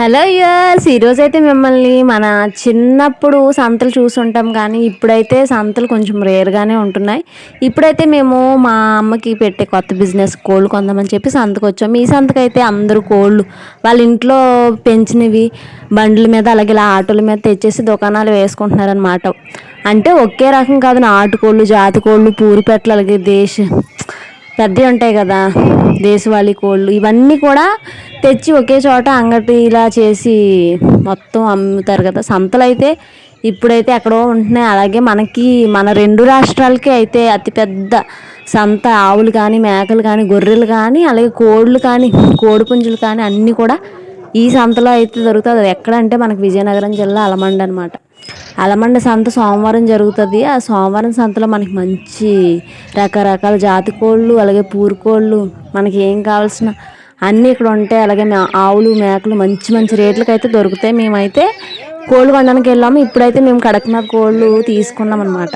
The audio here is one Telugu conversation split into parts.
హలో యస్ ఈరోజు అయితే మిమ్మల్ని మన చిన్నప్పుడు సంతలు చూసుంటాం కానీ ఇప్పుడైతే సంతలు కొంచెం రేర్గానే ఉంటున్నాయి. ఇప్పుడైతే మేము మా అమ్మకి పెట్టే కొత్త బిజినెస్ కోళ్ళు కొందామని చెప్పి సంతకు వచ్చాము ఈ సంతకైతే అందరూ కోళ్ళు వాళ్ళ ఇంట్లో పెంచినవి బండ్ల మీద అలాగే ఇలా ఆటోల మీద తెచ్చేసి దుకాణాలు వేసుకుంటున్నారనమాట అంటే ఒకే రకం కాదు నాటుకోళ్ళు జాతి కోళ్ళు పూరిపెట్టలు అలాగే దేశ పెద్దవి ఉంటాయి కదా. దేశవాళీ కోళ్ళు ఇవన్నీ కూడా తెచ్చి ఒకే చోట అంగటి ఇలా చేసి మొత్తం అమ్ముతారు కదా. సంతలు అయితే ఇప్పుడైతే ఎక్కడో ఉంటున్నాయి. అలాగే మనకి మన రెండు రాష్ట్రాలకి అయితే అతిపెద్ద సంత ఆవులు కానీ మేకలు కానీ గొర్రెలు కానీ అలాగే కోళ్ళు కానీ కోడి పుంజులు కానీ అన్నీ కూడా ఈ సంతలో అయితే దొరుకుతుంది అది ఎక్కడంటే మనకి విజయనగరం జిల్లా అలమండ అనమాట అలమండ సంత సోమవారం జరుగుతుంది. ఆ సోమవారం సంతలో మనకి మంచి రకరకాల జాతి కోళ్ళు అలాగే పూరుకోళ్ళు మనకి ఏం కావాల్సిన అన్నీ ఇక్కడ ఉంటాయి. అలాగే ఆవులు మేకలు మంచి మంచి రేట్లకి అయితే దొరుకుతాయి. మేమైతే కోళ్ళు కొనడానికి వెళ్ళాము ఇప్పుడైతే మేము కడకనాథ్ కోళ్ళు తీసుకున్నాం అనమాట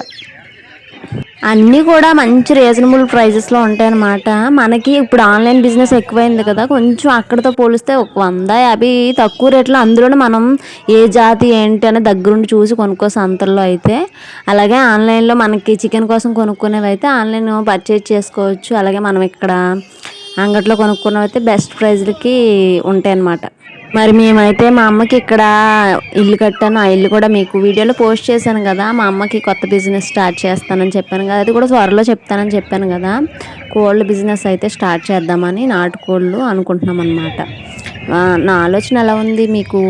అన్నీ కూడా మంచి రీజనబుల్ ప్రైజెస్లో ఉంటాయన్నమాట. మనకి ఇప్పుడు ఆన్లైన్ బిజినెస్ ఎక్కువైంది కదా కొంచెం అక్కడితో పోలిస్తే ఒక వంద యాభై తక్కువ రేట్లో అందులోనే మనం ఏ జాతి ఏంటి అని దగ్గరుండి చూసి కొనుక్కోవచ్చు సంతల్లో అయితే. అలాగే ఆన్లైన్లో మనకి చికెన్ కోసం కొనుక్కునేవి అయితే ఆన్లైన్ పర్చేజ్ చేసుకోవచ్చు. అలాగే మనం ఇక్కడ అంగట్లో కొనుక్కున్నవి అయితే బెస్ట్ ప్రైజ్లకి ఉంటాయి అన్నమాట మరి మేమైతే మా అమ్మకి ఇక్కడ ఇల్లు కట్టాను. ఆ ఇల్లు కూడా మీకు వీడియోలో పోస్ట్ చేశాను కదా. మా అమ్మకి కొత్త బిజినెస్ స్టార్ట్ చేస్తానని చెప్పాను కదా. అది కూడా త్వరలో చెప్తానని చెప్పాను కదా. కోళ్ళ బిజినెస్ అయితే స్టార్ట్ చేద్దామని నాటుకోళ్ళు అనుకుంటున్నాం అనమాట నా ఆలోచన ఎలా ఉంది? మీకు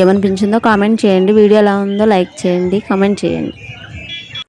ఏమనిపించిందో కామెంట్ చేయండి. వీడియో ఎలా ఉందో లైక్ చేయండి కామెంట్ చేయండి.